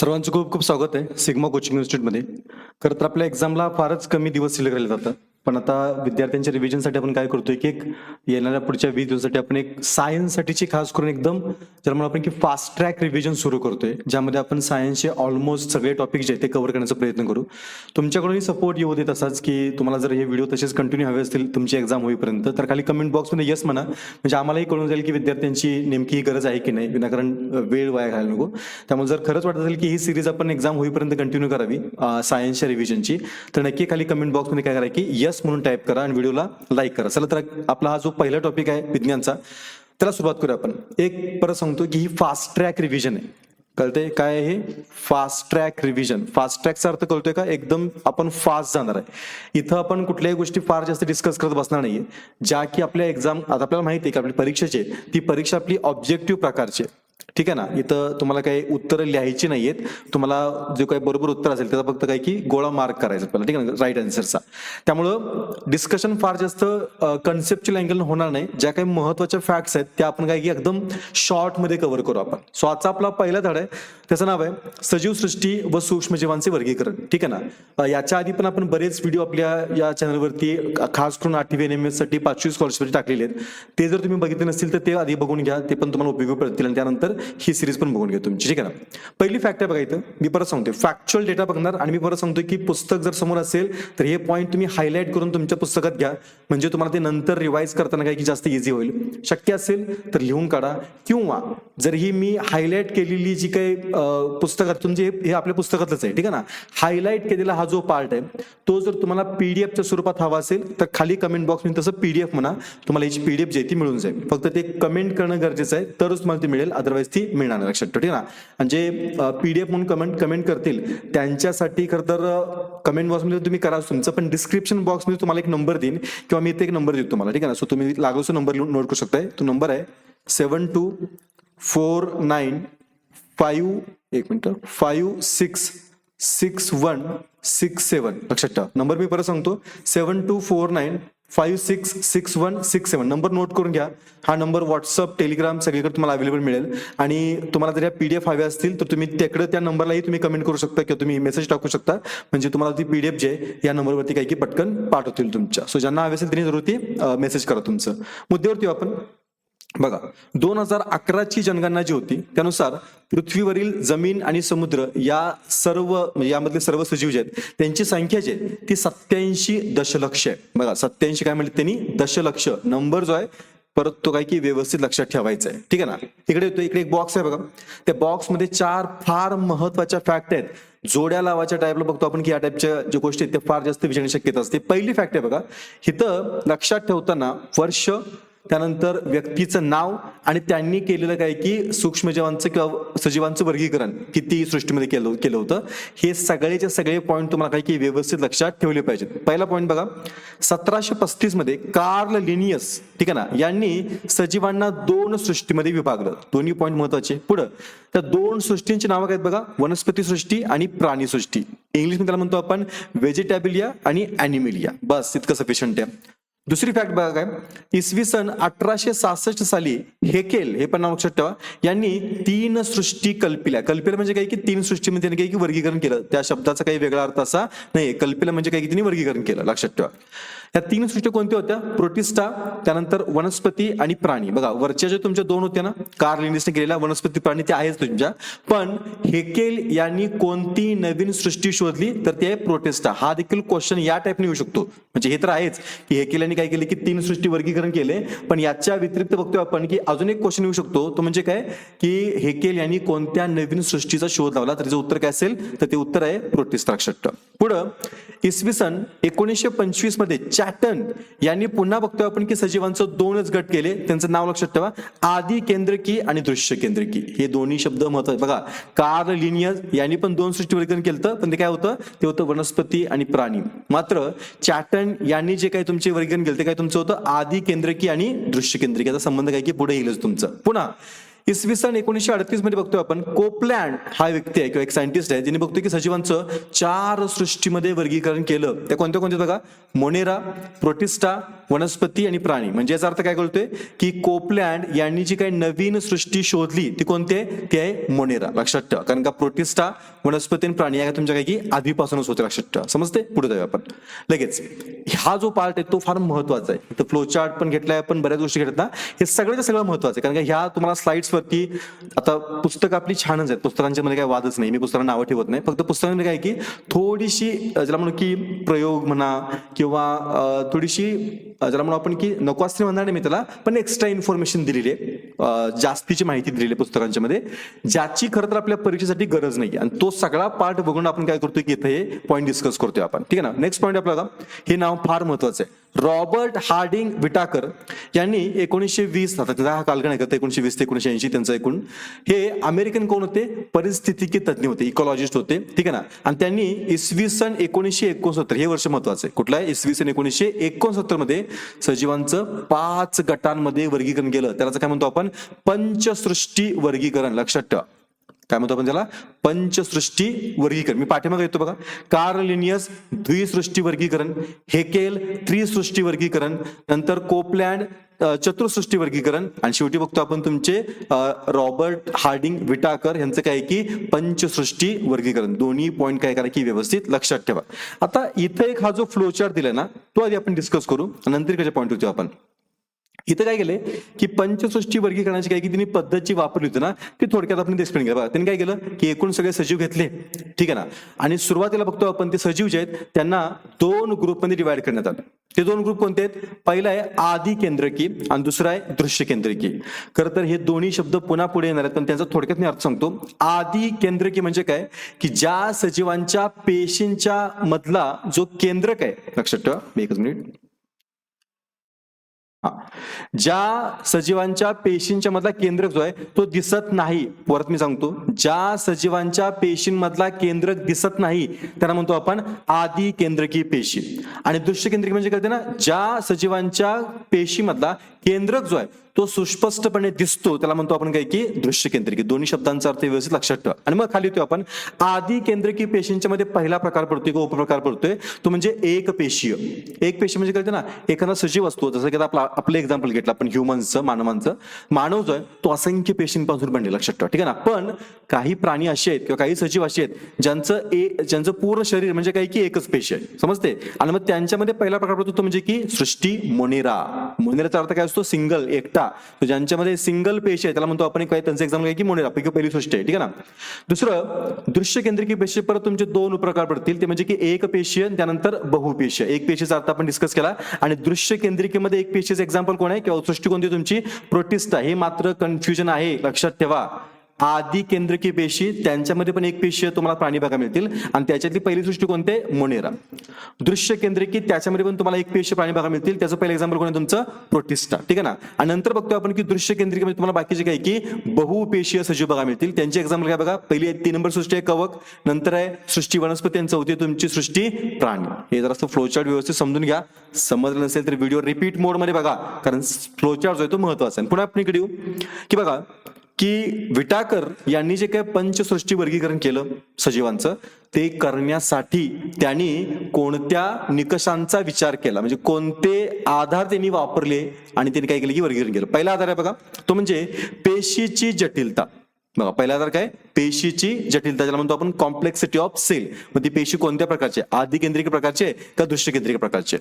सर्वांचं खूप खूप स्वागत आहे सिग्मा कोचिंग इन्स्टिट्यूटमध्ये. खरं तर आपल्या एक्झामला फारच कमी दिवस सिलेक्ट राहिले जातात. पण आता विद्यार्थ्यांच्या रिव्हिजनसाठी आपण काय करतोय की एक येणाऱ्या पुढच्या वीस दिवसासाठी आपण एक सायन्ससाठीची खास करून एकदम ज्याला म्हणून आपण की फास्ट ट्रॅक रिव्हिजन सुरू करतोय ज्यामध्ये आपण सायन्सचे ऑलमोस्ट सगळे टॉपिक जे आहेत ते कव्हर करण्याचा प्रयत्न करू. तुमच्याकडूनही सपोर्ट येऊ देत असाच की तुम्हाला जर हे व्हिडिओ तसेच कंटिन्यू हवे असतील तुमची एक्झाम होईपर्यंत तर खाली कमेंट बॉक्समध्ये येस म्हणा. म्हणजे आम्हालाही कळून जाईल की विद्यार्थ्यांची नेमकी गरज आहे की नाही विनाकारण वेळ वाया घालायला नको. त्यामुळे जर खरंच वाटत असेल की ही सिरीज आपण एक्झाम होईपर्यंत कंटिन्यू करावी सायन्सच्या रिव्हिजनची तर नक्की खाली कमेंट बॉक्समध्ये काय करा की यस म्हणून टाईप करा आणि व्हिडिओला लाईक करा. चला तर आपला हा जो पहिला टॉपिक आहे विज्ञानचा त्याला सुरुवात करूया आपण. एक परत सांगतो की ही फास्ट ट्रॅक रिव्हिजन आहे. कळते काय आहे हे? फास्ट ट्रॅक रिव्हिजन फास्ट ट्रॅकचा अर्थ कळतोय का? एकदम आपण फास्ट जाणार आहे. इथं आपण कुठल्याही गोष्टी फार जास्त डिस्कस करत बसणार नाहीये. ज्या की आपल्या एक्झाम आता आपल्याला माहिती आहे की आपली परीक्षेची आहे, ती परीक्षा आपली ऑब्जेक्टिव्ह प्रकारची आहे. ठीक आहे ना? इथं तुम्हाला काही उत्तरं लिहायची नाहीयेत. तुम्हाला जे काही बरोबर उत्तर असेल त्याचा फक्त काय की गोळा मार्क करायचा आपल्याला ठीक आहे ना? राईट आन्सरचा त्यामुळं डिस्कशन फार जास्त कन्सेप्टच्या अँगल होणार नाही. ज्या काही महत्त्वाच्या फॅक्ट्स आहेत त्या आपण काय की एकदम शॉर्टमध्ये कव्हर करू आपण. सो आजचा आपला पहिला धडा आहे. त्याचं नाव आहे सजीव सृष्टी व सूक्ष्मजीवांचे वर्गीकरण. ठीक आहे ना? याच्या आधी पण आपण बरेच व्हिडिओ आपल्या या चॅनलवरती खास करून आठवी एन एम एससाठी पाचवी स्कॉलरशिप टाकलेले आहेत. ते जर तुम्ही बघितले नसतील तर ते आधी बघून घ्या. ते पण तुम्हाला उपयोगी पडतील. आणि त्यानंतर ही सिरीज पण बघून घ्या तुमची ठीक आहे ना? पहिली फॅक्ट आहे बघा इथं. मी परत सांगतो फॅक्च्युअल डेटा बघणार आणि मी परत सांगतो की पुस्तक जर समोर असेल तर हे पॉईंट तुम्ही हायलाईट करून तुमच्या पुस्तकात घ्या. म्हणजे तुम्हाला ते नंतर रिवाईज करताना काय की जास्त इझी होईल. शक्य असेल तर लिहून काढा. किंवा जर ही मी हायलाईट केलेली जी काही पुस्तकात तुमचे हे- आपल्या पुस्तकातच आहे. ठीक आहे ना? हायलाईट केलेला हा जो पार्ट आहे तो जर तुम्हाला पीडीएफच्या स्वरूपात हवा असेल तर खाली कमेंट बॉक्समध्ये तसं पीडीएफ म्हणा. तुम्हाला याची पीडीएफ जी ती मिळून जाईल. फक्त ते कमेंट करणं गरजेचं आहे. तरच तुम्हाला ती मिळेल. अदरवाईज ती मिळणार लक्षात ठेव. ठीक आहे ना आणि जे एफ म्हणून कमेंट कमेंट करतील त्यांच्यासाठी खरं तर कमेंट बॉक्समध्ये तुम्ही करा तुमचं. पण डिस्क्रिप्शन बॉक्समध्ये तुम्हाला एक नंबर देईन किंवा मी इथे एक नंबर देतो तुम्हाला. ठीक आहे ना? सो तुम्ही लागोसो नंबर नोट करू शकताय. तो नंबर आहे seven two four nine five एक minute. Five six six one six seven लक्षात ठेवा. नंबर मी परत सांगतो. Seven two four nine five six six one six seven number note करून घ्या. हा नंबर व्हॉट्सअप टेलिग्राम सगळीकडे तुम्हाला अवेलेबल मिळेल. आणि तुम्हाला जर या पीडीएफ हव्या असतील तर तुम्ही त्याकडे त्या नंबरलाही तुम्ही कमेंट करू शकता किंवा तुम्ही मेसेज टाकू शकता. म्हणजे तुम्हाला ती पीडीएफ जे या नंबरवरती काही की पटकन पाठवतील तुमच्या. सो ज्यांना हवे असेल त्यांनी जरूर ती मेसेज करा तुमचं. मुद्द्यावरती येऊ आपण. बघा दोन हजार अकराची जनगणना जी होती त्यानुसार पृथ्वीवरील जमीन आणि समुद्र या सर्व म्हणजे यामधले सर्व सजीव जे आहेत त्यांची संख्या जी आहे ती सत्याऐंशी दशलक्ष आहे. बघा सत्याऐंशी काय म्हणले त्यांनी? दशलक्ष. नंबर जो आहे परत तो काय की व्यवस्थित लक्षात ठेवायचा आहे. ठीक आहे ना? इकडे येतो इकडे एक बॉक्स आहे बघा. त्या बॉक्समध्ये चार फार महत्त्वाच्या फॅक्ट आहेत. जोड्या लावाच्या टाईपला बघतो आपण की या टाईपच्या ज्या गोष्टी आहेत त्या फार जास्त विचारण्याची शक्यता असते. पहिली फॅक्ट आहे बघा इथं लक्षात ठेवताना वर्ष त्यानंतर व्यक्तीचं नाव आणि त्यांनी केलेलं काय की सूक्ष्मजीवांचं किंवा सजीवांचं वर्गीकरण किती सृष्टीमध्ये केलं केलं होतं. हे सगळेचे सगळे पॉईंट तुम्हाला काय की व्यवस्थित लक्षात ठेवले पाहिजेत. पहिला पॉईंट बघा. सतराशे पस्तीसमध्ये कार्ल लिनियस ठीक आहे ना यांनी सजीवांना दोन सृष्टीमध्ये विभागलं. दोन्ही पॉईंट महत्त्वाचे. पुढं त्या दोन सृष्टींची नावं काय आहेत बघा? वनस्पती सृष्टी आणि प्राणी सृष्टी. इंग्लिशमध्ये त्याला म्हणतो आपण व्हेजिटेबिलिया आणि अॅनिमिलिया बस इतकं सफिशियंट आहे. दुसरी फॅक्ट बघा. काय इसवी सन अठराशे सहासष्ट साली हेकेल हे पण नाव लक्षात ठेवा यांनी तीन सृष्टी कल्पिल्या. कल्पिल्या म्हणजे काय की तीन सृष्टीमध्ये त्यांनी काही की वर्गीकरण केलं. त्या शब्दाचा काही वेगळा अर्थ असा नाही कल्पिल्या म्हणजे काय की त्यांनी वर्गीकरण केलं लक्षात ठेवा. या तीन सृष्टी कोणत्या होत्या? प्रोटिस्टा त्यानंतर वनस्पती आणि प्राणी. बघा वरच्या ज्या तुमच्या दोन होत्या ना कार लिनिसने केलेल्या वनस्पती प्राणी ते आहेच तुमच्या. पण हेकेल यांनी कोणती नवीन सृष्टी शोधली? तर ते आहे प्रोटेस्टा. हा देखील क्वेश्चन या टाईपने येऊ शकतो. म्हणजे हे तर आहेच की हेकेल यांनी काय केले की तीन सृष्टी वर्गीकरण केले. पण याच्या व्यतिरिक्त बघतोय आपण की अजून एक क्वेश्चन येऊ शकतो. तो म्हणजे काय? की हेकेल यांनी कोणत्या नवीन सृष्टीचा शोध लावला? तर उत्तर काय असेल? तर ते उत्तर आहे प्रोटिस्टा पुढं इसवी सन एकोणीसशे पंचवीसमध्ये चॅटन यांनी पुन्हा बघतोय आपण की सजीवांचं दोनच गट केले. त्यांचं नाव लक्षात ठेवा. आदी केंद्रकी आणि दृश्य केंद्रकी. हे दोन्ही शब्द महत्त्वाचे. बघा कार्ल लिनियस यांनी पण दोन सृष्टी वर्गीकरण केलं पण ते काय होतं? ते होतं वनस्पती आणि प्राणी. मात्र चॅटन यांनी जे काही तुमचे वर्गीकरण केलं ते काय तुमचं होतं? आदी केंद्रकी आणि दृश्य केंद्रकी. याचा संबंध काय की पुढे येईलच तुमचं. पुन्हा इसवी सन एकोणीसशे अडतीसमध्ये बघतोय आपण कोपलँड हा व्यक्ती आहे किंवा एक सायंटिस्ट आहे ज्यांनी बघतोय की सजीवांचं चार सृष्टीमध्ये वर्गीकरण केलं. त्या कोणत्या कोणत्या बघा? मोनेरा प्रोटिस्टा वनस्पती आणि प्राणी. म्हणजे याचा अर्थ काय कळतोय की कोपलँड यांनी जी काही नवीन सृष्टी शोधली ती कोणती आहे? ती आहे मोनेरा. लक्षात ठेवा. कारण का प्रोटिस्टा वनस्पती आणि प्राणी या तुमच्या काही की आधीपासूनच होते लक्षात ठेवा. समजते पुढे जाऊया आपण. लगेच हा जो पार्ट आहे तो फार महत्त्वाचा आहे. तर फ्लो चार्ट पण घेतलाय आपण बऱ्याच गोष्टी घेतल्या ना. हे सगळं सगळं महत्वाचं आहे. कारण का ह्या तुम्हाला स्लाइड्स वरती आता पुस्तकं आपली छानच आहेत. पुस्तकांच्या मध्ये काही वादच नाही. मी पुस्तकांना नावं ठेवत नाही. फक्त पुस्तकांमध्ये काय की थोडीशी ज्याला म्हणू की प्रयोग म्हणा किंवा थोडीशी ज्याला म्हणू आपण की नको असते म्हणणार नाही मी त्याला पण एक्स्ट्रा इन्फॉर्मेशन दिलेली आहे. जास्तीची माहिती दिलेली आहे पुस्तकांच्या मध्ये ज्याची खरं तर आपल्या परीक्षेसाठी गरज नाही आणि तो सगळा पार्ट बघून आपण काय करतोय की इथे हे पॉईंट डिस्कस करतोय आपण. ठीक आहे ना? नेक्स्ट पॉईंट आपल्याला हे नाव फार महत्वाचं आहे. रॉबर्ट हार्डिंग विटाकर यांनी एकोणीसशे वीस आता त्याचा हा कालगण आहे का एकोणीशे वीस ते एकोणीशे ऐंशी त्यांचं एकूण हे अमेरिकन कोण होते? परिस्थितिकी तज्ज्ञ होते इकॉलॉजिस्ट होते ठीक आहे ना? आणि त्यांनी इसवी सन एकोणीसशे एकोणसत्तर हे वर्ष महत्वाचं आहे. कुठलं? आहे इसवी सन एकोणीसशे एकोणसत्तरमध्ये सजीवांचं पाच गटांमध्ये वर्गीकरण केलं. त्याला काय म्हणतो आपण? पंचसृष्टी वर्गीकरण लक्षात ठेवा. काय म्हणतो आपण त्याला? पंचसृष्टी वर्गीकरण. मी पाठीमागे येतो बघा. कार्लिनियस द्विसृष्टी वर्गीकरण हेकेल त्रिसृष्टी वर्गीकरण नंतर कोपलँड चतुर्सृष्टी वर्गीकरण आणि शेवटी बघतो आपण तुमचे रॉबर्ट हार्डिंग विटाकर यांचं काय आहे की पंचसृष्टी वर्गीकरण. दोन्ही पॉईंट काय करा की व्यवस्थित लक्षात ठेवा. आता इथं एक हा जो फ्लोचार्ट दिलाय ना तो आधी आपण डिस्कस करू आणि नंतर कशा पॉईंट होतो आपण. इथं काय केलंय की पंचसृष्टी वर्गीकरणाची काय की त्यांनी पद्धत जी वापरली होती ना ती थोडक्यात आपण एक्सप्लेन केलं त्यांनी काय केलं की एकूण सगळे सजीव घेतले. ठीक आहे ना? आणि सुरुवातीला बघतो आपण ते सजीव जे आहेत त्यांना दोन ग्रुपमध्ये डिवाइड करण्यात आलं. ते दोन ग्रुप कोणते आहेत? पहिला आहे आदी केंद्रकी आणि दुसरा आहे दृश्य केंद्रकी. खरं तर हे दोन्ही शब्द पुन्हा पुढे येणार आहेत पण त्यांचा थोडक्यात मी अर्थ सांगतो. आदी केंद्रकी म्हणजे काय? की ज्या सजीवांच्या पेशींच्या मधला जो केंद्रक आहे लक्षात ठेवा एकच मिनिट ज्या सजीवांच्या पेशींच्या मधला केंद्रक जो आहे तो दिसत नाही. परत मी सांगतो ज्या सजीवांच्या पेशींमधला केंद्रक दिसत नाही त्यांना म्हणतो आपण आदी केंद्रकी पेशी. आणि दृश्य केंद्रकी म्हणजे कळते ना ज्या सजीवांच्या पेशीमधला केंद्रक जो आहे तो सुस्पष्टपणे दिसतो. त्याला म्हणतो आपण काय की दृश्य केंद्रिकी. दोन्ही शब्दांचा अर्थ व्यवस्थित लक्षात ठेवा. आणि मग खाली येतो आपण आधी केंद्रकी पेशींच्या मध्ये पहिला प्रकार पडतोय किंवा उपप्रकार पडतोय? तो म्हणजे एक पेशीय. एक पेशी म्हणजे कळते ना एखादा सजीव असतो. जसं की आता आपला आपलं एक्झाम्पल घेतलं आपण ह्युमन्सचं मानवांचं. मानव जो आहे तो असंख्य पेशींपासून बनले लक्षात ठेवा. ठीक आहे ना? पण काही प्राणी असे आहेत किंवा काही सजीव असे आहेत ज्यांचं ए ज्यांचं पूर्ण शरीर म्हणजे काही की एकच पेशी आहे. समजते आणि मग त्यांच्यामध्ये पहिला प्रकार पडतो तो म्हणजे की सृष्टी मोनेरा. मोनेराचा अर्थ काय असतो सिंगल एकटा. तो ज्यांच्यामध्ये सिंगल पेशी आहे त्याला म्हणतो आपण एक काय त्यांचं एक्झाम्पल काय की मोनेरा पैकी पहिली सृष्टी आहे ठीक आहे ना? दुसरं दृश्य केंद्रिकी पेशी परत तुमचे दोन प्रकार पडतील. ते म्हणजे की एक पेशीय आणि त्यानंतर बहुपेशीय एक पेशीचा अर्थ आपण डिस्कस केला. आणि दृश्य केंद्रिकेमध्ये एक पेशीचं एक्झाम्पल कोण आहे? किंवा सृष्टी कोणती तुमची? प्रोटिस्टा हे मात्र कन्फ्युजन आहे. लक्षात ठेवा. आदी केंद्रकी पेशी त्यांच्यामध्ये पण एक पेशी तुम्हाला प्राणी बघा मिळतील. आणि त्याच्यातली पहिली सृष्टी कोणते मोनेरा. दृश्य केंद्रिकी त्याच्यामध्ये पण तुम्हाला एक पेशी प्राणी बघा मिळतील. त्याचं पहिलं एक्झाम्पल कोण आहे तुमचं? प्रोटिस्टा. ठीक आहे ना? आणि नंतर बघतो आपण की दृश्य केंद्रिकेमध्ये म्हणजे तुम्हाला बाकीचे काय की बहुपेशीय सजीव बघा मिळतील. त्यांचे एक्झाम्पल काय बघा? पहिली आहे तीन नंबर सृष्टी आहे कवक. नंतर आहे सृष्टी वनस्पती आणि चौथी तुमची सृष्टी प्राणी. हे जरा फ्लोचार्ट व्यवस्थित समजून घ्या. समजलं नसेल तर व्हिडिओ रिपीट मोडमध्ये बघा. कारण फ्लोचार्ट जो आहे तो महत्त्वाचा आहे. पुन्हा आपण इकडे येऊ. की बघा की विटाकर यांनी जे काय पंचसृष्टी वर्गीकरण केलं सजीवांचं ते करण्यासाठी त्यांनी कोणत्या निकषांचा विचार केला? म्हणजे कोणते आधार त्यांनी वापरले आणि त्यांनी काय केलं की वर्गीकरण केलं? पहिला आधार आहे बघा तो म्हणजे पेशीची जटिलता. बघा पहिला आधार काय? पेशीची जटिलता ज्याला म्हणतो आपण कॉम्प्लेक्सिटी ऑफ सेल मग ती पेशी कोणत्या प्रकारचे आधी केंद्रिक प्रकारचे का दृश्य केंद्रिक प्रकारचे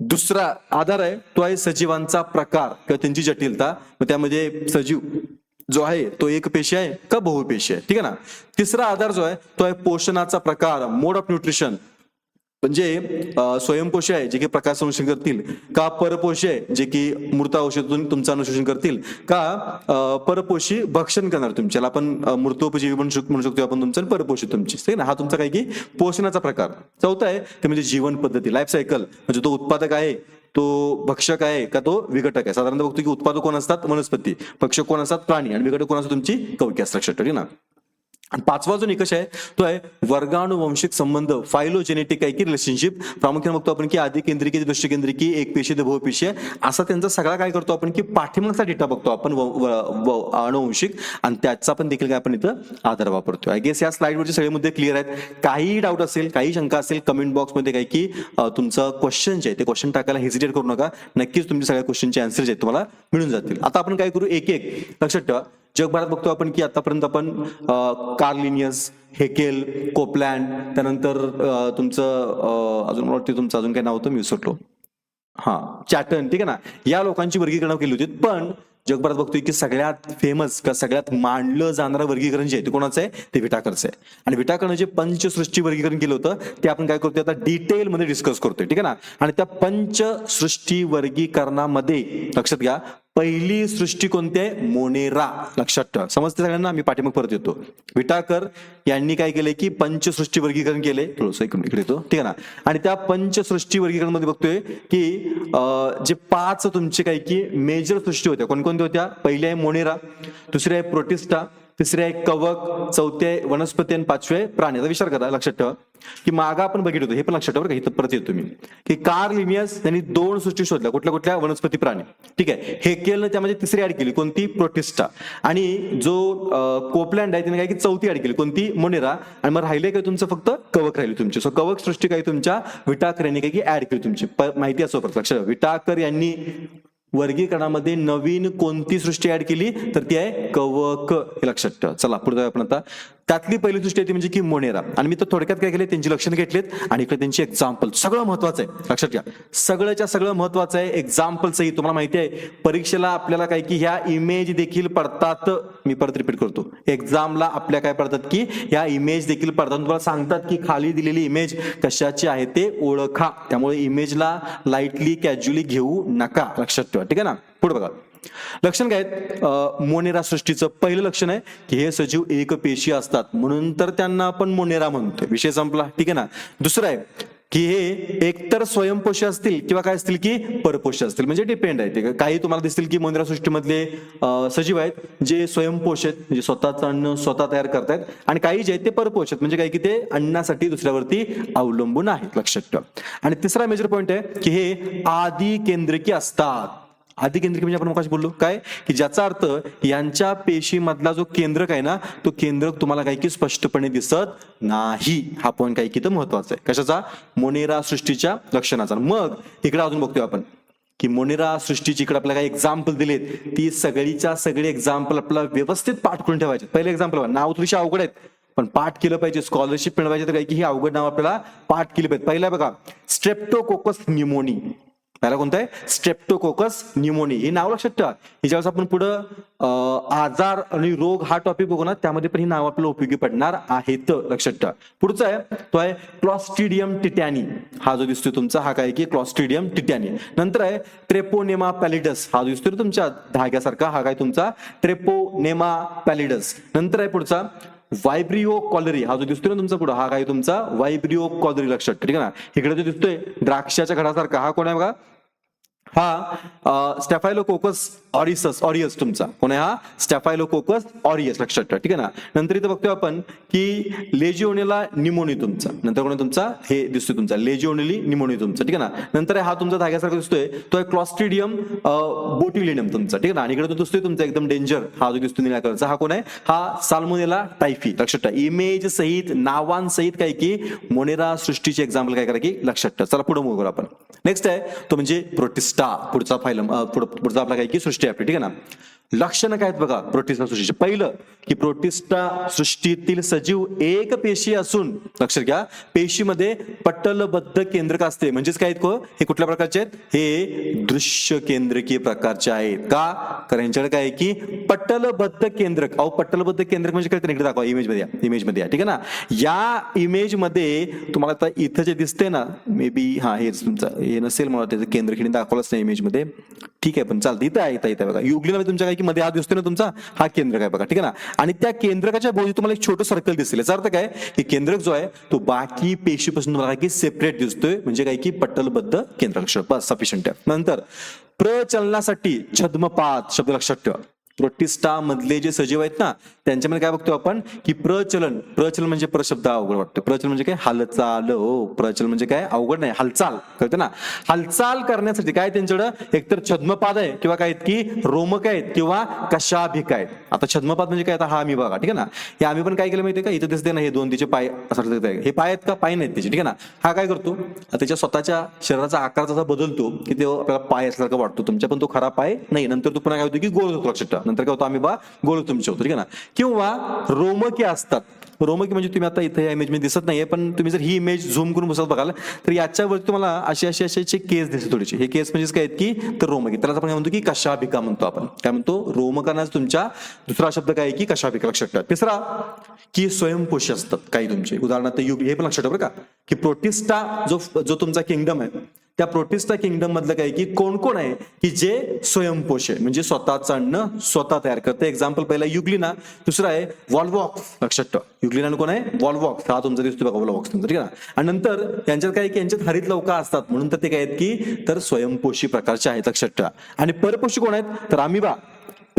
दुसरा आधार आहे तो आहे सजीवांचा प्रकार किंवा त्यांची जटिलता. मग त्यामध्ये सजीव जो आहे तो एक पेशी आहे का बहुपेशी आहे? ठीक आहे ना? तिसरा आधार जो आहे तो आहे पोषणाचा प्रकार मोड ऑफ न्यूट्रिशन म्हणजे स्वयंपोषी आहे जे की प्रकाश संशोधन करतील. का परपोषी आहे जे की मृत औषधातून तुमचं अनुशोषण करतील. का परपोषी भक्षण करणार तुमच्याला. आपण मृतोपजीवी म्हणू म्हणू शकतो आपण तुमचं परपोषी तुमची. ठीक आहे ना? हा तुमचा काय की पोषणाचा प्रकार. चौथा आहे ते म्हणजे जीवन पद्धती लाईफ सायकल म्हणजे तो उत्पादक आहे तो भक्षक आहे का तो विघटक आहे. साधारणतः बघतो की उत्पादक कोण असतात? वनस्पती. भक्षक कोण असतात? प्राणी. आणि विघटक कोण असतात? तुमची कवकी असतात. लक्षात ठीक ना? पाचवा जो निकष आहे तो आहे वर्गानुवंशिक संबंध फायलोजेनेटिक आहे की रिलेशनशिप प्रामुख्याने बघतो आपण की आधी केंद्रिकी दृश्य केंद्रिकी एक पेशी ते बहुपेशीय असा त्यांचा सगळा काय करतो आपण की पाठिंबाचा डेटा बघतो आपण अनुवंशिक आणि त्याचा पण देखील काय आपण इथं आधार वापरतो आय गेस या स्लाईडवरचे सगळे मुद्दे क्लिअर आहेत. काही डाऊट असेल काही शंका असेल कमेंट बॉक्समध्ये काय की तुमचं क्वेश्चन जे आहे ते क्वेश्चन टाकायला हेजिटेट करू नका. नक्कीच तुमच्या सगळ्या क्वेश्चनचे आन्सर जे आहेत तुम्हाला मिळून जातील. आता आपण काय करू? एक एक लक्षात ठेवा. जगभरात बघतो आपण की आतापर्यंत आपण कार्लिनियस हेकेल कोपलँड त्यानंतर तुमचं अजून मला वाटतं तुमचं अजून काय नाव होतं मी विसरलो हा चॅटन ठीक आहे ना? या लोकांची वर्गीकरण केली होती पण जगभरात बघतोय की सगळ्यात फेमस का सगळ्यात मांडलं जाणारं वर्गीकरण जे आहे ते कोणाचं आहे? ते विटाकरचं आहे. आणि विटाकरनं जे पंचसृष्टी वर्गीकरण केलं होतं ते आपण काय करतोय आता डिटेलमध्ये डिस्कस करतोय ठीक आहे ना? आणि त्या पंचसृष्टी वर्गीकरणामध्ये लक्षात घ्या पहिली सृष्टी कोणती आहे? मोनेरा. लक्षात ठेवा. समजते सगळ्यांना? मी पाठीमाग परत येतो. विटाकर यांनी काय केलंय की पंचसृष्टी वर्गीकरण केले थोडंसं इकडे येतो. ठीक आहे ना? आणि त्या पंचसृष्टी वर्गीकरणमध्ये बघतोय की जे पाच तुमचे काही की मेजर सृष्टी होत्या. कोणकोणत्या होत्या? पहिली आहे मोनेरा दुसरी आहे प्रोटिस्टा तिसरे आहे कवक चौथे वनस्पती आणि पाचवे प्राणी. आता विचार करा लक्षात ठेवा. की मागा आपण बघितलं होतं हे पण लक्षात ठेवा का इथं परत येतो मी. की कार लिमियस त्यांनी दोन सृष्टी शोधल्या कुठल्या कुठल्या? वनस्पती प्राणी. ठीक आहे हेकेलनं त्यामध्ये तिसरी ऍड केली कोणती? प्रोटिस्टा. आणि जो कोपलँड आहे त्याने काय की चौथी ऍड केली. कोणती? मोनेरा. आणि मग राहिले काय तुमचं फक्त? कवक राहिली तुमची. सो कवक सृष्टी काही तुमच्या? विटाकर यांनी काय की ऍड केली तुमची. माहिती असो परत लक्षात विटाकर यांनी वर्गीकरणामध्ये नवीन कोणती सृष्टी ऍड केली? तर ती आहे कवक. हे लक्षात ठेवा. चला पुढे आपण आता. त्यातली पहिली दृष्टी आहे ती म्हणजे की मोनेरा. आणि मी तर थोडक्यात काय केले त्यांची लक्षणं घेतलीत आणि इकडे त्यांची एक्झाम्पल सगळं महत्वाचं आहे. लक्षात घ्या. सगळ्याच्या सगळं महत्वाचं आहे. एक्झाम्पल सही तुम्हाला माहिती आहे. परीक्षेला आपल्याला काय की ह्या इमेज देखील पडतात. मी परत रिपीट करतो. एक्झामला आपल्या काय पडतात की ह्या इमेज देखील पडतात. तुम्हाला सांगतात की खाली दिलेली इमेज कशाची आहे ते ओळखा. त्यामुळे इमेजला लाईटली कॅज्युअली घेऊ नका. लक्षात ठेवा. ठीक आहे ना? पुढे बघा. लक्षण काय? आहेत? मोनेरा सृष्टीचं पहिलं लक्षण आहे की हे सजीव एकपेशी असतात. म्हणून तर त्यांना आपण मोनेरा म्हणतो विषय संपला. ठीक आहे ना? दुसरं आहे की हे एकतर स्वयंपोषी असतील किंवा काय असतील की परपोषी असतील. म्हणजे डिपेंड आहे ते. काही तुम्हाला दिसतील की मोनेरा सृष्टीमधले सजीव आहेत जे स्वयंपोष आहेत म्हणजे स्वतःचं अन्न स्वतः तयार करतायत आणि काही जे आहेत ते परपोष आहेत. म्हणजे काय की ते अन्नासाठी दुसऱ्यावरती अवलंबून आहेत लक्षात ठेवा. आणि तिसरा मेजर पॉईंट आहे की हे आदी केंद्रिकी असतात. आधी केंद्रिक म्हणजे आपण मगाशी बोललो. काय? की ज्याचा अर्थ यांच्या पेशीमधला जो केंद्रक आहे ना तो केंद्रक तुम्हाला काही की स्पष्टपणे दिसत नाही. हा पॉईंट काही की तर महत्त्वाचा आहे. कशाचा? मोनेरा सृष्टीच्या लक्षणाचा. मग इकडे अजून बघतोय आपण की मोनेरा सृष्टीची इकडे आपल्याला काही एक्झाम्पल दिलेत. ती सगळीच्या सगळी एक्झाम्पल आपल्याला व्यवस्थित पाठ करून ठेवायचे पहिले एक्झाम्पल नाव थोडीशी अवघड आहेत पण पाठ केलं पाहिजे. स्कॉलरशिप मिळवायची तर काही की ही अवघड नाव आपल्याला पाठ केली पाहिजे. पहिला बघा स्ट्रेप्टोकोकस न्युमोनी पहिला कोणतं आहे स्ट्रेप्टोकोकस न्युमोनी हे नाव लक्षात ठेवा. हिच्यावर आपण पुढं आजार आणि रोग हा टॉपिक बघू ना त्यामध्ये पण ही नाव आपल्याला उपयोगी पडणार आहेत. लक्षात ठेवा. पुढचा आहे तो आहे क्लॉस्ट्रिडियम टिटॅनी हा जो दिसतोय तुमचा हा काय की क्लॉस्ट्रिडियम टिटॅनी नंतर आहे ट्रेपोनेमा पॅलिडस हा जो दिसतोय तुमच्या धाग्यासारखा हा काय तुमचा? ट्रेपोनेमा पॅलिडस नंतर आहे पुढचा वायब्रिओ कॉलरी हा जो दिसतोय ना तुमचा पुढे हा काय तुमचा? वायब्रिओ कॉलरी लक्षात ठीक आहे ना? इकडे जो दिसतोय द्राक्षाच्या घडासारखा हा कोण आहे बघा? हा स्टॅफायलोकोकस ऑरिसस ऑरियस तुमचा. कोण आहे हा? स्टॅफायलोकोकस ऑरियस लक्षात ठेवा ठीक आहे ना? नंतर इथं बघतोय आपण की लेजिओनेला निमोनी तुमचा. नंतर कोण तुमचा? हे दिसतोय तुमचा. लेजिओनेली निमोनी तुमचा ठीक आहे ना? नंतर हा तुमचा धाग्यासारखा दिसतोय. तो आहे क्लॉस्ट्रिडियम बोटिलिनियम तुमचा ठीक आहे ना? आणि इकडे तो दिसतोय तुमचा एकदम डेंजर हा जो दिसतो निळ्या कलरचा हा कोण आहे? हा साल्मोनेला टायफी लक्षात ठेवा. इमेज सहित नावांसहित काय की मोनेरा सृष्टीचे एक्झाम्पल काय करा की लक्षात ठेवा. चला पुढे मूव करू आपण. नेक्स्ट आहे तो म्हणजे प्रोटिस्ट. पुढचा फायलम पुढचा आपला काय की सृष्टी आहे आपली ठीक आहे ना? लक्षणं काय आहेत बघा प्रोटिस्टा सृष्टीचे पहिलं की प्रोटिस्टा सृष्टीतील सजीव एक पेशी असून लक्षात घ्या पेशीमध्ये पटलबद्ध केंद्रक असते. म्हणजेच काय आहेत को? हे कुठल्या प्रकारचे आहेत? हे दृश्य केंद्रकीय प्रकारचे आहेत. का? कारण यांच्याकडे काय आहे की पटलबद्ध केंद्रक. अहो पटलबद्ध केंद्रक म्हणजे काय इकडे दाखवा इमेजमध्ये इमेजमध्ये या, ठीक आहे ना? या इमेजमध्ये तुम्हाला आता इथं जे दिसते ना मे बी हा हेच तुमचं हे नसेल मला त्याचं केंद्रकीने दाखवलंच नाही इमेजमध्ये. ठीक आहे पण चालतं. इथं आहे इथं इथं बघा. युगलीला तुमच्या काय की मध्ये हा दिसतोय ना तुमचा? हा केंद्रक आहे बघा ठीक आहे ना? आणि त्या केंद्रकाच्या भोवती तुम्हाला एक छोटं सर्कल दिसेल. याचा अर्थ काय? की केंद्रक जो आहे तो बाकी पेशीपासून तुम्हाला काय की सेपरेट दिसतोय म्हणजे काय की पटलबद्ध केंद्र बस सफिशियंट आहे. नंतर प्रचलनासाठी छद्मपात शब्द लक्षात ठेवा. प्रोटिस्टा मधले जे सजीव आहेत ना त्यांच्यामध्ये काय बघतो आपण की प्रचलन प्रचलन म्हणजे प्रशब्द अवघड वाटतो. प्रचलन म्हणजे काय? हालचाल हो. प्रचलन म्हणजे काय? अवघड नाही हालचाल. कळतं ना? हालचाल करण्यासाठी काय त्यांच्याकडं? एकतर छद्मपाद आहे किंवा काय आहेत की रोमक आहेत किंवा कशाभिक आहेत. आता छद्मपाद म्हणजे काय? आता हा आम्ही बघा ठीक आहे ना? हे आम्ही पण काय केलं माहितीये का? इथं दिसते ना हे दोन तिचे पाय असं हे पाय आहेत का? पाय नाहीत त्याचे ठीक आहे ना? हा काय करतो? त्याच्या स्वतःच्या शरीराचा आकार जसा बदलतो की ते आपल्याला पाय असल्यासारखा वाटतो. तुमच्या पण तो खरा पाय नाही. नंतर तो पुन्हा काय होतो की गोल होतो लक्षात नंतर काय होतो? आम्ही बा गोल तुमचे होतो ठीक आहे ना? किंवा रोमके असतात. रोमकी म्हणजे तुम्ही आता इथे या इमेजमध्ये दिसत नाहीये पण तुम्ही जर ही इमेज झूम करून बसत बघाल तर याच्यावरती तुम्हाला अशी अशी अशी केस दिसते थोडीशी. हे केस म्हणजेच काय आहेत की तर रोमकी त्याला आपण काय म्हणतो की कशाभिका म्हणतो आपण. काय म्हणतो? रोमकांना तुमच्या दुसरा शब्द काय आहे की कशाभिका? लक्षात ठेवा. तिसरा की स्वयंपोषी असतात काही तुमचे. उदाहरणार्थ युग हे पण लक्षात ठेवा बरं का. की प्रोटिस्टा जो जो तुमचा किंगडम आहे त्या प्रोटिस्टा किंगडम मधलं काय की कोण कोण आहे की जे स्वयंपोष आहे. म्हणजे स्वतःचं अन्न स्वतः तयार करते. एक्झाम्पल पहिला युग्लिना दुसरा आहे वॉल्वॉक. लक्षात ठेवा. युग्लिना कोण आहे? वॉल्वॉक. हा तुमचा दिसतो बघा वॉल्वॉक्स तुमचा ठीक आहे आणि नंतर यांच्यात काय की यांच्यात हरित लवका असतात. म्हणून तर ते काय आहेत की तर स्वयंपोषी प्रकारचे आहेत. लक्षात ठेवा. आणि परपोषी कोण आहेत? तर अमिबा.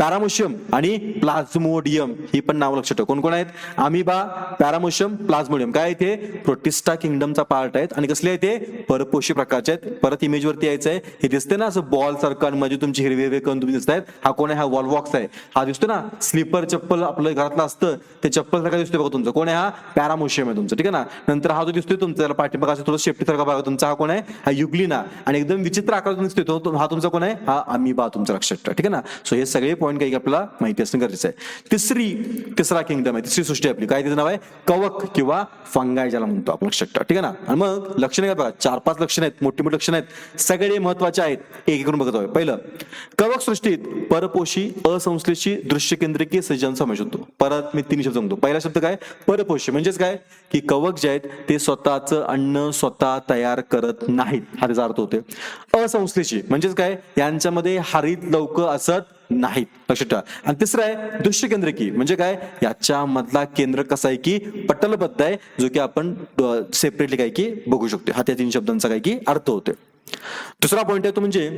पॅरामोशियम आणि प्लाझ्मोडियम ही पण नाव लक्षात ठेवा. कोण कोण आहेत? अमिबा पॅरामोशियम प्लाझ्मोडियम काय आहे ते प्रोटिस्टा किंगडमचा पार्ट आहेत. आणि कसले आहे ते? परपोषी प्रकारचे आहेत. परत इमेज वरती यायचं आहे हे दिसते ना असं बॉल सारखं म्हणजे मध्ये हिरवे हिरवे कण तुम्ही दिसत आहेत हा कोण आहे? हा वॉलवॉक्स आहे. हा दिसतो ना? स्लीपर चप्पल आपलं घरातलं असतं. ते चप्पल सारखा दिसतोय बघा तुमचं. कोण आहे हा? पॅरामोशियम आहे तुमचं. ठीक आहे ना? नंतर हा जो दिसतोय तुमचा त्याला पाठिंबा असं थोडं शेफ्टी सारखा बघा तुमचा. हा कोण आहे? हा युग्लिना. आणि एकदम विचित्र आकार दिसतोय तो तो- हा तुमचा कोण आहे? हा अमिबा तुमचा लक्षात ठेवा. ठीक आहे ना? सो हे सगळे पॉईंट पॉईंट काही आपल्याला माहिती असणं गरजेचं आहे. तिसरी तिसरा किंगडम आहे. तिसरी सृष्टी आपली. काय तिचं नाव आहे? कवक किंवा फंगाय ज्याला म्हणतो आपण. लक्षात ठेवा. ठीक आहे ना? आणि मग लक्षणे काय बघा? चार पाच लक्षणं आहेत. मोठी मोठी लक्षणं आहेत. सगळे महत्त्वाचे आहेत. एक एक करून बघत आहोत. पहिलं कवक सृष्टीत परपोशी असंश्लेषी दृश्य केंद्रिकी सज्जन समावेश होतो. परत मी तीन शब्द सांगतो. पहिला शब्द काय? परपोषी. म्हणजेच काय? की कवक जे आहेत ते स्वतःच अन्न स्वतः तयार करत नाहीत. हा त्याचा अर्थ होते असंश्लेषी. म्हणजेच काय? यांच्यामध्ये हरित लवक असत नाहीत. लक्षात ठेवा आणि तिसरं आहे दृश्य केंद्रिकी म्हणजे काय? याच्या मधला केंद्र कसा आहे की पटलबद्ध आहे जो की आपण सेपरेटली काय की बघू शकतो. हा त्या तीन शब्दांचा काय की अर्थ होतोय. दुसरा पॉइंट आहे तो म्हणजे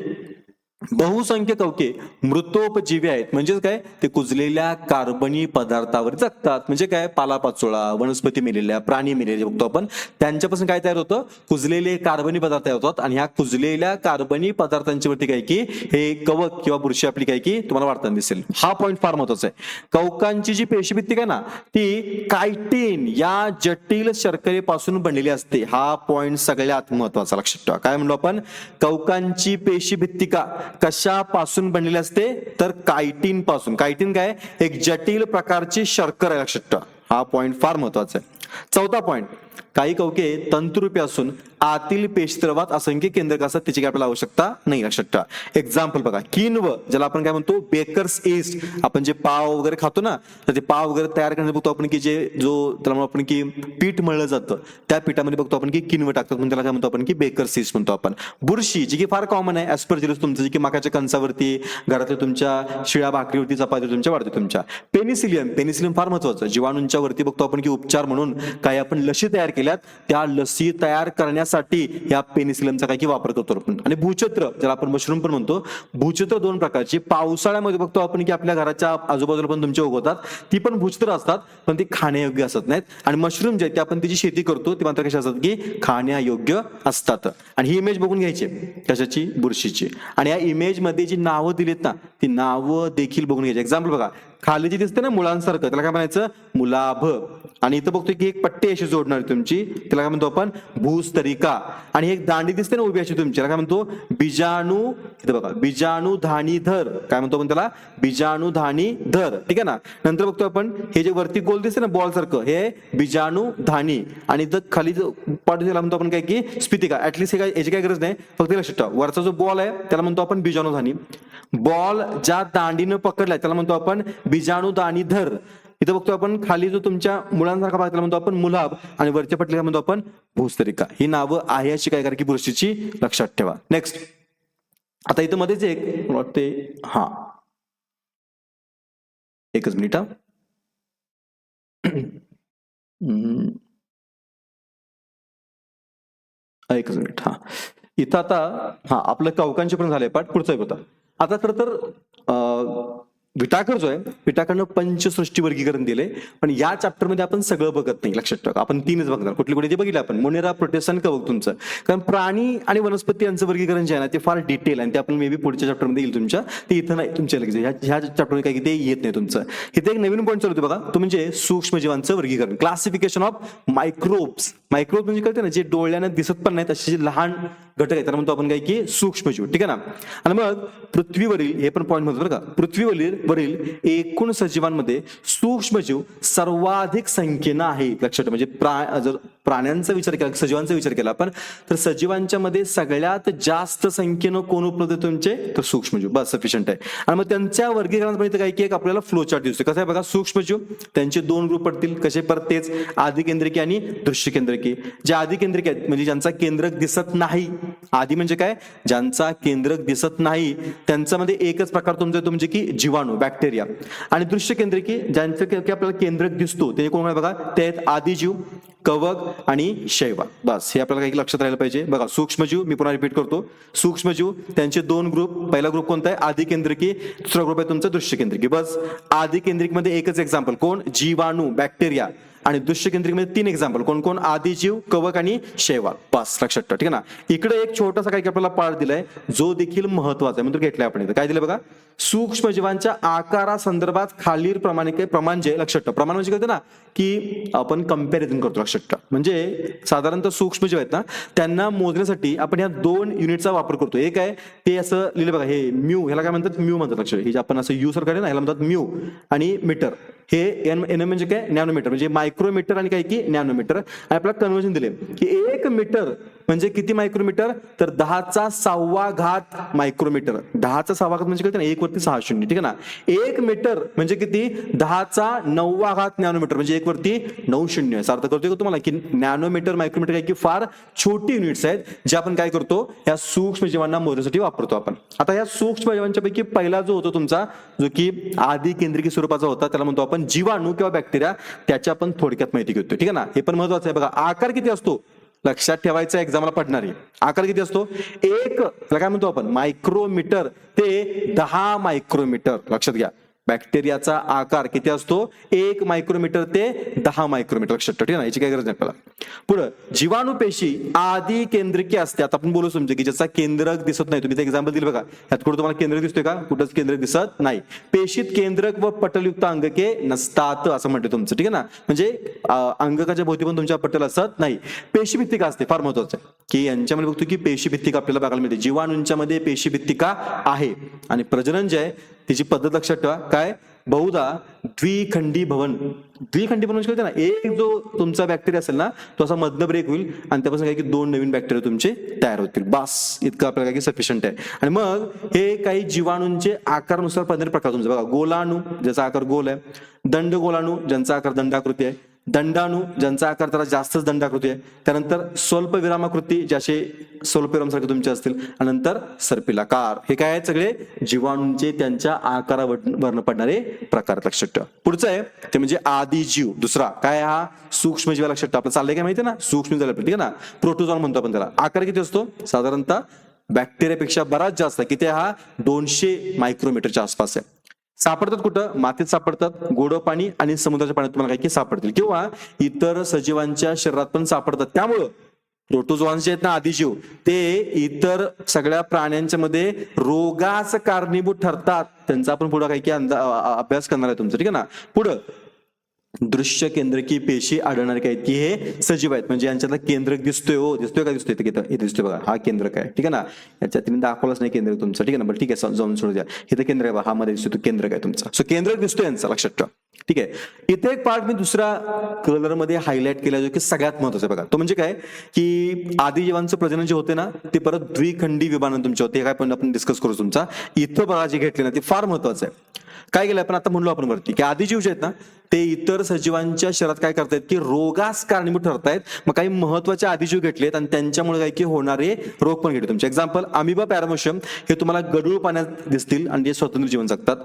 बहुसंख्य कवके मृतोपजीवी आहेत. म्हणजेच काय? ते कुजलेल्या कार्बनी पदार्थावर जगतात. म्हणजे काय? पालापाचोळा वनस्पती मेलेल्या प्राणी मेलेले बघतो आपण. त्यांच्यापासून काय तयार होतं? कुजलेले कार्बनी पदार्थ तयार होतात. आणि ह्या कुजलेल्या कार्बनी पदार्थांच्यावरती काय की? हे कवक किंवा बुरशी आपली काय की? तुम्हाला वाढताना दिसेल. हा पॉईंट फार महत्त्वाचा आहे. कवकांची जी पेशीभित्तिक आहे ना? ती कायटीन या जटिल शर्करेपासून बनलेली असते. हा पॉईंट सगळ्यात महत्त्वाचा. लक्षात ठेवा. काय म्हणलो आपण? कवकांची पेशीभित्तिका. कशापासून बनलेली असते? तर कायटीन पासून कायटीन काय? एक जटिल प्रकारची शर्कर आहे लक्षात ठेवा. हा पॉइंट फार महत्त्वाचा आहे. चौथा पॉइंट काही कवके तंतुरूपी असून आतील पेशद्रवात असंख्य केंद्रक असतात त्याची काय आपल्याला आवश्यकता नाही लक्षात ठेवा. एक्झाम्पल बघा किन्व ज्याला आपण काय म्हणतो बेकर्स ईस्ट आपण जे पाव वगैरे खातो ना तर ते पाव वगैरे तयार करण्यात बघतो आपण की जे जो त्याला म्हणतो आपण की पीठ मळलं जातं त्या पिठामध्ये बघतो आपण की किन्व टाकतात म्हणून त्याला काय म्हणतो आपण की बेकर्स ईस्ट म्हणतो आपण. बुरशी जी की फार कॉमन आहे ऍस्परजिलस तुमचं जे की माकाच्या कंचावरती घरातल्या तुमच्या शिळ्या भाकरीवरती चपाती तुमच्या वाढते तुमच्या. पेनिसिलियम पेनिसिलियम फार महत्वाचं जीवाणूंच्या वरती बघतो आपण की उपचार म्हणून काही आपण लशी तयार केल्यात त्या लसी तयार करण्यासाठी या पेनिसिलियमचा काही वापर करतो आपण. आणि भूछत्र ज्याला आपण मशरूम पण म्हणतो भूछत्र दोन प्रकारची. पावसाळ्यामध्ये बघतो आपण की आपल्या घराच्या आजूबाजूला पण तुमचे उगवतात. ती पण भूछत्र असतात पण ती खाण्यायोग्य असत नाहीत. आणि मशरूम जे आहेत ते आपण तिची शेती करतो ती मात्र कशी असतात की खाण्यायोग्य असतात. आणि ही इमेज बघून घ्यायची कशाची? बुरशीची. आणि या इमेजमध्ये जी नावं दिलीत ना ती नावं देखील बघून घ्यायची. एक्झाम्पल बघा खाली जी दिसते ना मुलांसारखं त्याला काय म्हणायचं? मुलाभ. आणि इथं बघतोय की एक पट्टी अशी जोडणार तुमची. त्याला काय म्हणतो आपण? भूस्तरिका. आणि एक दांडी दिसते ना उभी अशी तुमची. त्याला काय म्हणतो? बीजाणू इथं बघा. बीजाणू धाणी धर. काय म्हणतो आपण त्याला? बीजाणू धाणी धर. ठीक आहे ना? नंतर बघतो आपण हे जे वरती गोल दिसते ना बॉल सारखं हे बीजाणू धाणी आणि इथं खाली जो पाठ त्याला म्हणतो आपण काय की? स्पितिका. ऍटलीस्ट हे काय याची काय गरज नाही. फक्त लक्षात ठेवा वरचा जो बॉल आहे त्याला म्हणतो आपण बीजाणू धाणी बॉल ज्या दांडीनं पकडलाय त्याला म्हणतो आपण बीजाणू दाणी धर. इथं बघतो आपण खाली जो तुमच्या मुलांसारखा भाग त्याला म्हणतो आपण मुलाब आणि वरच्या पटलीला म्हणतो आपण भूस्तरिका. ही नावं आहे अशी काय करा की बुरशीची लक्षात ठेवा. नेक्स्ट आता इथं मध्येच एक मला वाटते हा. एकच मिनिट हा. एकच मिनिट हा. इथं आता हा आपलं कवकांचे पण झाले पाठ पुढचा एक होता. आता खरं तर अं, विटाकर जो आहे विटाकरनं पंचसृष्टी वर्गीकरण दिले पण या चॅप्टरमध्ये आपण सगळं बघत नाही लक्षात ठेवा. आपण तीनच बघणार. कुठली कुठे जे बघितलं आपण. मोनेरा प्रोटेस्टन कवक तुमचं. कारण प्राणी आणि वनस्पती यांचं वर्गीकरण जे आहे ना ते फार डिटेल आणि ते आपण मे बी पुढच्या चॅप्टरमध्ये येईल तुमच्या. ते इथं नाही तुमच्या लगेच. ह्या ह्या चॅप्टरमध्ये काही ते येत नाही तुमचं. इथे एक नवीन पॉईंट चालू होते बघा. तो म्हणजे सूक्ष्मजीवांचं वर्गीकरण. क्लासिफिकेशन ऑफ मायक्रोब्स मायक्रोब म्हणजे कळते ना जे डोळ्यानं दिसत पण नाहीत असे जे लहान घटक आहेत. त्याला म्हणतो आपण काय की सूक्ष्मजीव ठीक आहे ना? आणि मग पृथ्वीवरील हे पण पॉईंट म्हणतो बरं का? पृथ्वीवरील वरील एकूण सजीवांमध्ये सूक्ष्मजीव सर्वाधिक संख्येनं आहे लक्षात म्हणजे प्रा जर प्राण्यांचा विचार केला सजीवांचा विचार केला आपण तर सजीवांच्या मध्ये सगळ्यात जास्त संख्येनं कोण उपलब्ध आहे तुमचे? तर सूक्ष्मजीव बस सफिशियंट आहे. आणि मग त्यांच्या वर्गीकरणात इथं काय की एक आपल्याला फ्लोचार्ट दिसतो कसं आहे बघा? सूक्ष्मजीव त्यांचे दोन ग्रुप पडतील. कसे? परत तेच आधी केंद्रिकी आणि दृश्य केंद्रिकी जे आधी केंद्रिक आहेत म्हणजे ज्यांचा केंद्रक दिसत नाही. आधी म्हणजे काय? ज्यांचा केंद्रक दिसत नाही त्यांच्यामध्ये एकच प्रकार तुमचे म्हणजे तुमचे की जीवाणू बॅक्टेरिया आणि दृश्य केंद्रिकी ज्यांचं की आपल्याला केंद्रक दिसतो ते कोण आहे बघा? ते आहेत आदिजीव कवक आणि शैवा. बस हे आपल्याला काही लक्षात राहिलं पाहिजे. बघा सूक्ष्मजीव मी पुन्हा रिपीट करतो. सूक्ष्मजीव त्यांचे दोन ग्रुप पहिला ग्रुप कोणता आहे? आधी केंद्रिकी दुसरा ग्रुप आहे तुमचा दृश्य केंद्रिकी बस आधी केंद्रिकमध्ये एकच एक्झाम्पल कोण? जीवाणू बॅक्टेरिया आणि दृश्यकेंद्रिकमध्ये तीन एक्झाम्पल कोण कोण? आदिजीव कवक आणि शैवाल बस लक्षात ठेवा ठीक आहे ना? इकडे एक छोटासा काही आपल्याला पाठ दिलाय जो देखील महत्त्वाचा आहे. म्हणजे घेतलाय आपण इथं. काय दिलं बघा? सूक्ष्मजीवांच्या आकारासंदर्भात खालील प्रमाणे काही प्रमाण जे लक्षात ठेवा. प्रमाण म्हणजे कळतं ना? की आपण कंपॅरिझन करतो लक्षात ठेवा. म्हणजे साधारणतः सूक्ष्मजीव आहेत ना त्यांना मोजण्यासाठी आपण या दोन युनिटचा वापर करतो. एक आहे ते असं लिहिलं बघा हे म्यू ह्याला काय म्हणतात? म्यू म्हणतात लक्षात हे जे आपण असं यू सारखं आहे ना ह्याला म्हणतात म्यू आणि मीटर हे एन एन म्हणजे काय? नॅनोमीटर. म्हणजे मायक्रोमीटर आणि काय की नॅनोमीटर. आणि आपल्याला कन्वर्जन दिले. की एक मीटर म्हणजे किती मायक्रोमीटर? तर दहाचा सहावा घात मायक्रोमीटर. दहाचा सहावा घात म्हणजे कळते एक वरती सहा शून्य ठीक आहे ना? एक मीटर म्हणजे किती? दहाचा नववा घात नॅनोमीटर म्हणजे एक वरती नऊ शून्य. याचा अर्थ करतोय का तुम्हाला की नॅनोमीटर मायक्रोमीटर काय की फार छोटी युनिट्स आहेत जे आपण काय करतो? या सूक्ष्म जीवांना मोजण्यासाठी वापरतो आपण. आता या सूक्ष्म जीवांच्या पैकी पहिला जो होतो तुमचा जो की आधी केंद्रिकी स्वरूपाचा होता त्याला म्हणतो आपण जीवाणू किंवा बॅक्टेरिया त्याची आपण थोडक्यात माहिती घेतो ठीक आहे ना? हे पण महत्वाचं आहे. बघा आकार किती असतो? लक्षात ठेवायचं एक्झामला पडणारी. आकार किती असतो? एक. काय म्हणतो आपण? मायक्रोमीटर ते दहा मायक्रोमीटर लक्षात घ्या. बॅक्टेरियाचा आकार किती असतो? एक मायक्रोमीटर ते दहा मायक्रोमीटर. लक्षात ठेवा ठीक आहे ना? याची काही गरज नाही आपल्याला. पुढं जीवाणू पेशी आधी केंद्रिकी असते. आता आपण बोलू समजा की ज्याचा केंद्रक दिसत नाही. तुम्ही एक्झाम्पल दिलं बघा. ह्यात कुठं तुम्हाला केंद्रक दिसतोय का? कुठंच केंद्रक दिसत नाही. पेशीत केंद्रक व पटलयुक्त अंगके नसतात असं म्हणते तुमचं ठीक आहे ना? म्हणजे अंगकाच्या भोवती पण तुमच्या पटल असत नाही. पेशीभित्तिका असते फार महत्वाचं आहे. की यांच्यामध्ये बघतो की पेशीभित्तिका आपल्याला बघायला मिळते. जीवाणूंच्या मध्ये पेशीभित्तिका आहे. आणि प्रजनन जे आहे तिची पद्धत लक्षात ठेवा. काय? बहुधा द्विखंडी भवन. द्विखंडी भवन म्हणजे ना एक जो तुमचा बॅक्टेरिया असेल ना तो असा मधनं ब्रेक होईल आणि त्यापासून काय की दोन नवीन बॅक्टेरिया तुमचे तयार होतील. बास! इतकं आपल्याला काय की सफिशियंट आहे. आणि मग हे काही जीवाणूंचे आकारानुसार पंधरा प्रकार तुमचे. बघा गोलाणू ज्याचा आकार गोल आहे. दंड गोलाणू ज्यांचा आकार दंडाकृती आहे. दंडाणू ज्यांचा आकार त्याला जास्तच दंडाकृती आहे. त्यानंतर स्वल्प विरामाकृती ज्याचे स्वल्पविरामसारखे तुमचे असतील. आणि नंतर सर्पिलाकार. हे काय आहेत सगळे? जीवाणूंचे त्यांच्या आकारावर पडणारे प्रकार लक्षात ठेवा. पुढचं आहे ते म्हणजे आदिजीव दुसरा काय हा? सूक्ष्म जीव लक्षात ठेवा. आपलं चाललंय काय माहिती ना? सूक्ष्म झालं ठीक आहे ना? प्रोटोझॉन म्हणतो आपण त्याला. आकार किती असतो? साधारणतः बॅक्टेरियापेक्षा बराच जास्त. आहे किती हा? दोनशे मायक्रोमीटरच्या आसपास आहे. सापडतात कुठं? मातीत सापडतात. गोड पाणी आणि समुद्राच्या पाण्यात तुम्हाला काही सापडतील. किंवा इतर सजीवांच्या शरीरात पण सापडतात. त्यामुळं प्रोटोझोन्स जे आहेत ना आदिजीव ते इतर सगळ्या प्राण्यांच्या मध्ये रोगास कारणीभूत ठरतात. त्यांचा आपण पुढे काही की अंदा अभ्यास करणार आहे तुमचा. ठीक आहे ना? पुढं दृश्य केंद्रकी पेशी आढळणार काय आहेत? की हे सजीव आहेत. म्हणजे यांच्यातला केंद्रक दिसतोय हो. दिसतोय का दिसतोय? इथे दिसतोय बघा. हा केंद्रक आहे. ठीक आहे ना? याच्यात तुम्ही दाखवलंच नाही केंद्र तुमचं. ठीक आहे ना? बरं ठीक आहे. जाऊन सोडू द्या. इथं केंद्र आहे बघा, हा मध्ये दिसतोय. तो केंद्रक आहे तुमचा. सो केंद्रक दिसतोय यांचा. लक्षात ठेवा. ठीक आहे? इथे एक पार्ट मी दुसरा कलरमध्ये केला जो की सगळ्यात महत्त्वाचा आहे बघा. तो म्हणजे काय? की आदिजीवांचं प्रजनन जे होते ना ते परत द्विखंडी विमानन तुमचे होते. हे काय पण आपण डिस्कस करू तुमचा. इथं बघा जे घेतले ना ते फार महत्वाचं आहे. काय केलं आपण आता म्हणलो आपण वरती की आदिजीव जे आहेत ना ते इतर सजीवांच्या शरीरात काय करतायत की रोगास कारणीभूत ठरतायत. मग काही महत्त्वाचे आदिजीव घेतलेत आणि त्यांच्यामुळे काय की होणारे रोग पण घेतले तुमचे. एक्झाम्पल अमिबा पॅरामोशियम हे तुम्हाला गडूळ पाण्यात दिसतील आणि जे स्वतंत्र जीवन जगतात.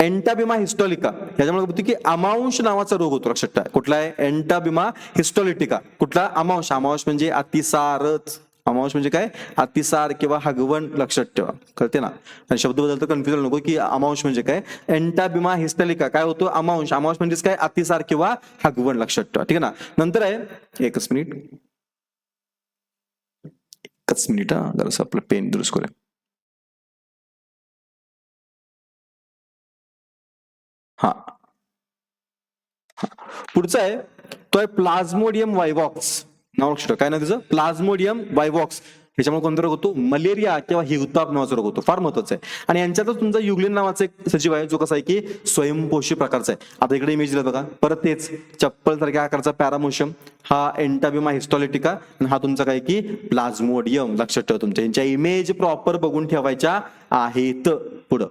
एन्टाबिमा हिस्टॉलिका याच्यामुळे होती की अमांश नावाचा रोग होतो लक्षात कुठला आहे? एन्टाबिमा हिस्टॉलिटिका कुठला? अमांश. अमांश म्हणजे अतिसारच. अमावश म्हणजे काय? अतिसार किंवा हगवण लक्षात ठेवा. कळते ना? आणि शब्द बदलतो कन्फ्युजन नको की अमावश म्हणजे काय? एंटाबिमा हिस्टॅलिका. काय होतो? अमावश अमावश म्हणजेच काय? अतिसार किंवा हगवण लक्षात ठेवा. ठीक आहे ना? नंतर आहे एकच मिनिट. एकच मिनिट हा. जरासं आपलं पेन दुरुस्त करूया. हा. हा. पुढचं आहे तो आहे प्लाझ्मोडियम वायवॉक्स नाव लक्षात काय ना त्याचं? प्लाझ्मोडियम बायवॉक्स याच्यामुळे कोणता रोग होतो? मलेरिया किंवा हिवताप नावाचा रोग होतो. फार महत्त्वाचा आहे. आणि यांच्यातच तुमचा युग्लिन नावाचा एक सजीव आहे जो कसा आहे की स्वयंपोषी प्रकारचा आहे. आता इकडे इमेज दिला बघा. परत तेच चप्पल सारख्या आकारचा पॅरामोशियम हा एंटाबिमा हिस्टॉलिटिका आणि हा तुमचा काय की प्लाझ्मोडियम लक्षात ठेवा तुमच्या. यांच्या इमेज प्रॉपर बघून ठेवायच्या आहेत. पुढं.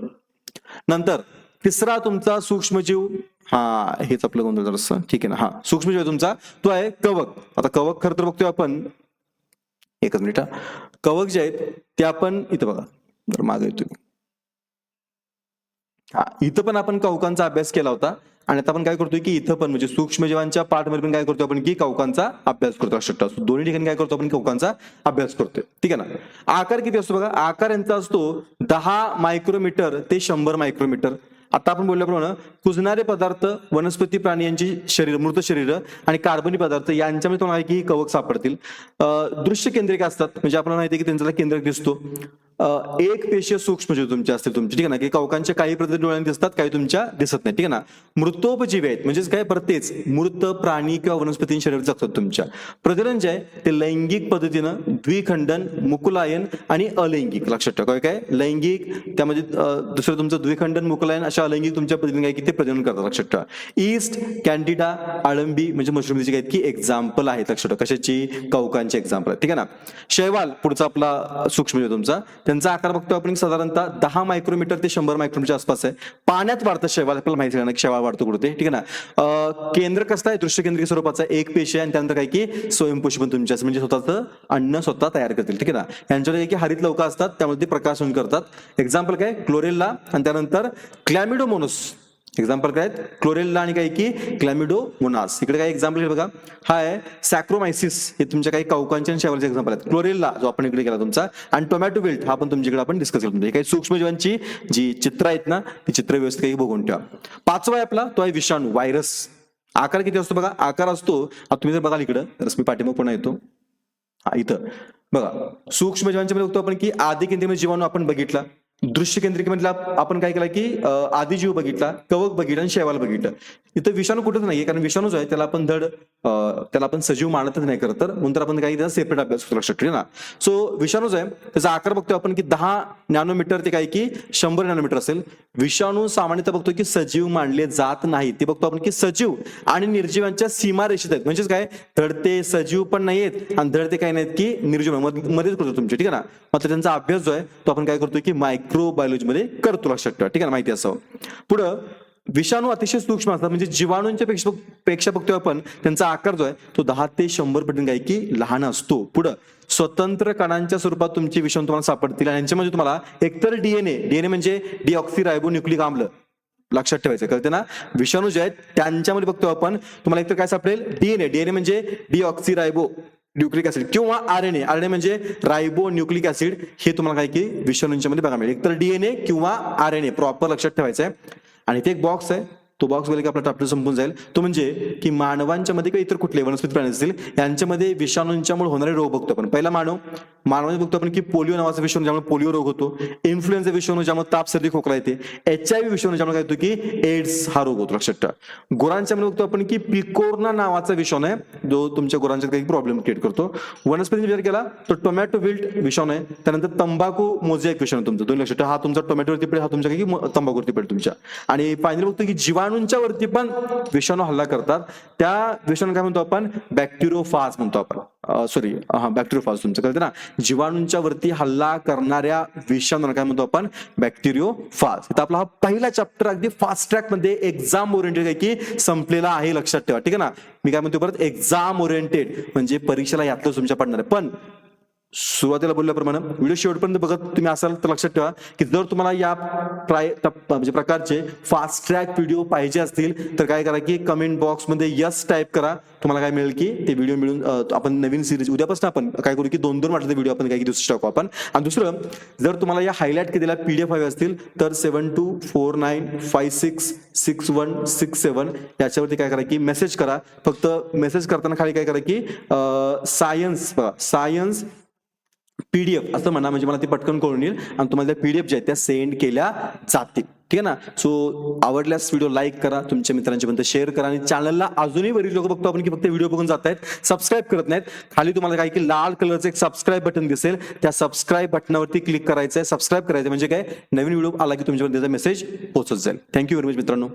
नंतर तिसरा तुमचा सूक्ष्मजीव. हा हेच आपलं गोंधळ जरासं ठीक आहे ना. हा सूक्ष्मजीव आहे तुमचा. तो आहे कवक. आता कवक खरं तर बघतोय आपण. एकच मिनिट हा. कवक जे आहेत ते आपण इथं बघा. जर मागे येतो हा इथं पण आपण कवकांचा अभ्यास केला होता. आणि आता आपण काय करतोय की इथं पण म्हणजे सूक्ष्मजीवांच्या पाठमध्ये पण काय करतो आपण की कवकांचा अभ्यास करतो लक्षात असतो दोन्ही ठिकाणी काय करतो आपण कवकांचा अभ्यास करतोय. ठीक आहे ना? आकार किती असतो बघा? आकार यांचा असतो दहा मायक्रोमीटर ते शंभर मायक्रोमीटर. आता आपण बोलल्याप्रमाणे कुजणारे पदार्थ वनस्पती प्राणी यांची शरीर मृत शरीर आणि कार्बनी पदार्थ यांच्यामध्ये तुम्हाला की कवक सापडतील. दृश्य केंद्रिक असतात. म्हणजे आपल्याला माहिती आहे की त्यांचा केंद्रक दिसतो. एक पेशीय सूक्ष्मजीव तुमचे असतील तुमचे. ठीक आहे ना? की कवकांच्या काही प्रती डोळ्यांनी दिसतात काही तुमच्या दिसत नाही ठीक आहे ना? मृतोपजीवी आहेत. म्हणजेच काय? प्रत्येक मृत प्राणी किंवा वनस्पती शरीर जगतात तुमच्या. प्रजनन जे आहे ते लैंगिक पद्धतीनं द्विखंडन मुकुलायन आणि अलैंगिक. लक्षात ठेवा. काय? काय? लैंगिक त्यामध्ये दुसरं तुमचं द्विखंडन मुकुलायन अशा अलैंगिक तुमच्या पद्धतीने काय? की ते प्रजनन करतात. लक्षात ठेवा. ईस्ट कॅन्डिडा आळंबी म्हणजे मशरूमची काय की एक्झाम्पल आहेत. लक्षात ठेवा. कशाची? कवकांची एक्झाम्पल आहे ठीक आहे ना? शैवाल पुढचा आपला सूक्ष्मजीव तुमचा. त्यांचा आकार बघतो आपण. साधारणतः दहा मायक्रोमीटर ते शंभर मायक्रोमीटरच्या आसपास आहे. पाण्यात वाढतं शेवाळ आपल्याला माहिती आहे ना वाढतो कुठे ठीक आहे ना? केंद्र कसं आहे? दृश्य केंद्रीय स्वरूपाचा एक पेशी आहे आणि त्यानंतर काय की स्वयंपोषी पण तुमच्या म्हणजे स्वतःचं अन्न स्वतः तयार करतील. ठीक आहे ना? यांच्याकडे की हरित लवका असतात. त्यामध्ये ते प्रकाशन करतात. एक्झाम्पल काय? क्लोरेल्ला आणि त्यानंतर क्लॅमिडोमोनस एक्झाम्पल काय आहेत? क्लोरेल्ला आणि काय की क्लॅमिडोमोनास इकडे काय एक्झाम्पल बघा. हा आहे सॅक्रोमायसिस हे तुमच्या काही कौकांच्या आणि एक्झाम्पल आहेत. क्लोरेल्ला जो आपण इकडे केला तुमचा आणि टोमॅटो बिल्ट हा पण तुमच्याकडे आपण डिस्कस केला तुमच्या काही सूक्ष्मजीवांची जी चित्र आहेत ना ती चित्र व्यवस्थित काही बघून ठेवा. पाचवा आहे आपला तो आहे विषाणू व्हायरस आकार किती असतो बघा? आकार असतो आता तुम्ही जर बघाल इकडं तर मी पाठीमाग पुन्हा येतो. हा इथं. बघा सूक्ष्म जीवांच्या मध्ये बघतो आपण की आधी केंद्रीय जीवाणू आपण बघितला. दृश्य केंद्रिक म्हटलं आपण काय केलं की आदिजीव बघितला कवक बघितलं आणि शैवाल बघितलं. इथं विषाणू कुठंच नाहीये कारण विषाणूच आहे त्याला आपण धड त्याला आपण सजीव मानतच नाही करत तर. म्हणून आपण काही त्याचा सेपरेट अभ्यास करू लक्षात ठेवू ना? सो विषाणू जो आहे. त्याचा आकार बघतो आपण की दहा नॅनोमीटर ते काय की शंभर नॅनोमीटर असेल. विषाणू सामान्यतः बघतो की सजीव मानले जात नाही. ते बघतो आपण की सजीव आणि निर्जीवांच्या सीमा रेषेत आहेत. म्हणजेच काय? धडते सजीव पण नाहीयेत आणि धडते काय नाहीत की निर्जीव मध्येच करतो तुमचे ठीक आहे ना? मात्र त्यांचा अभ्यास जो आहे तो आपण काय करतो की माय मायक्रोबायोलॉजीमध्ये करतो लक्षात ठेवा. ठीक आहे ना? माहिती असावं पुढं विषाणू अतिशय सूक्ष्म असतात. म्हणजे जीवाणूंच्या पेक्षा पेक्षा बघतोय आपण त्यांचा आकार जो आहे तो दहा ते शंभर पटीने काय की लहान असतो. पुढं स्वतंत्र कणांच्या स्वरूपात तुमचे विषाणू तुम्हाला सापडतील आणि यांच्यामध्ये तुम्हाला एकतर डीएनए डीएनए म्हणजे डिऑक्सिरायबोन्युक्लिक आम्ल. लक्षात ठेवायचं कळते ना? विषाणू जे आहेत त्यांच्यामध्ये बघतो आपण तुम्हाला एकतर काय सापडेल? डीएनए डीएनए म्हणजे डिऑक्सिरायबो न्यूक्लिक ऍसिड किंवा आरएनए. आरएनए म्हणजे रायबो न्यूक्लिक ऍसिड हे तुम्हाला काय की विषाणूंच्या मध्ये बघा मिळेल एकतर डीएनए किंवा आरएनए प्रॉपर लक्षात ठेवायचं आहे. आणि ते एक बॉक्स आहे. तो बॉक्स गेला की आपला चॅप्टर संपून जाईल. तो म्हणजे की मानवांच्या मध्ये किंवा इतर कुठले वनस्पती प्राणी असतील यांच्यामध्ये विषाणूंच्यामुळे होणारे रोग बघतो आपण. पहिला मानव मानवाने बघतो आपण की पोलिओ नावाचा विषाणू ज्यामुळे पोलिओ रोग होतो इन्फ्लुएन्झा विषाणू ज्यामुळे ताप सर्दी खोकला येते एच आय व्ही विषाणू ज्यामुळे काय होतो की एड्स हा रोग होतो लक्षात ठेवा. गुरांच्या मध्ये बघतो आपण की पिकोर्ना नावाचा विषाणू आहे जो तुमच्या गुरांच्या काही प्रॉब्लेम क्रिएट करतो. वनस्पती विचार केला तर टोमॅटो विल्ट विषाणू आहे त्यानंतर तंबाखू मोझॅक विषाणू तुमचा. दोन लक्षात ठेवा. हा तुमचा टोमॅटोवरती पडेल हा तुमच्या काही तंबाखूवरती पडेल तुमच्या. आणि फायनली बघतो की जीवाणूंच्या वरती पण विषाणू हल्ला करतात. त्या विषाणू काय म्हणतो आपण? बॅक्टेरिओफाज म्हणतो आपण. सॉरी हा बॅक्टेरिओफाज तुमचं कळतं ना? जीवाणूंच्या वरती हल्ला करणाऱ्या विषाणू काय म्हणतो आपण? बॅक्टेरिओफाज इथं आपला हा पहिला चॅप्टर अगदी फास्ट ट्रॅकमध्ये एक्झाम ओरिएंटेड आहे की संपलेला आहे लक्षात ठेवा. ठीक आहे ना? मी काय म्हणतो परत? एक्झाम ओरिएंटेड म्हणजे परीक्षेला यातलं तुमच्या पडणार आहे. पण सुरुवातीला बोलल्याप्रमाणे व्हिडिओ शेवटपर्यंत बघत तुम्ही असाल तर लक्षात ठेवा की जर तुम्हाला या प्राय म्हणजे प्रकारचे फास्ट ट्रॅक व्हिडिओ पाहिजे असतील तर काय करा की कमेंट बॉक्समध्ये यस टाईप करा. तुम्हाला काय मिळेल की ते व्हिडिओ मिळून आपण नवीन सिरीज उद्यापासून आपण काय करू की दोन दोन वाटले व्हिडिओ आपण काही दिवस टाकू आपण. आणि दुसरं जर तुम्हाला या हायलाईट केलेल्या पीडीएफ हवे असतील तर seven two four nine five six six one six seven याच्यावरती काय करा की मेसेज करा. फक्त मेसेज करताना खाली काय करा की सायन्स बघा. सायन्स पीडीएफ असं म्हणा म्हणजे मला ती पटकन कळून येईल. आणि तुम्हाला त्या पीडीएफ ज्या आहेत त्या सेंड केल्या जातील. ठीक आहे ना? सो आवडल्यास व्हिडिओ लाईक करा तुमच्या मित्रांच्यापर्यंत शेअर करा आणि चॅनलला अजूनही बरीच लोक बघतो आपण की फक्त व्हिडिओ बघून जात आहेत. सबस्क्राईब करत नाहीत. खाली तुम्हाला काय की लाल कलरचं एक सबस्क्राईब बटन दिसेल. त्या सबस्क्राईब बटनावरती क्लिक करायचं आहे सबस्क्राईब करायचं म्हणजे काय? नवीन व्हिडिओ आला की तुमच्यापर्यंत त्याचा मेसेज पोहोचत जाईल. थँक्यू व्हेरी मच मित्रांनो.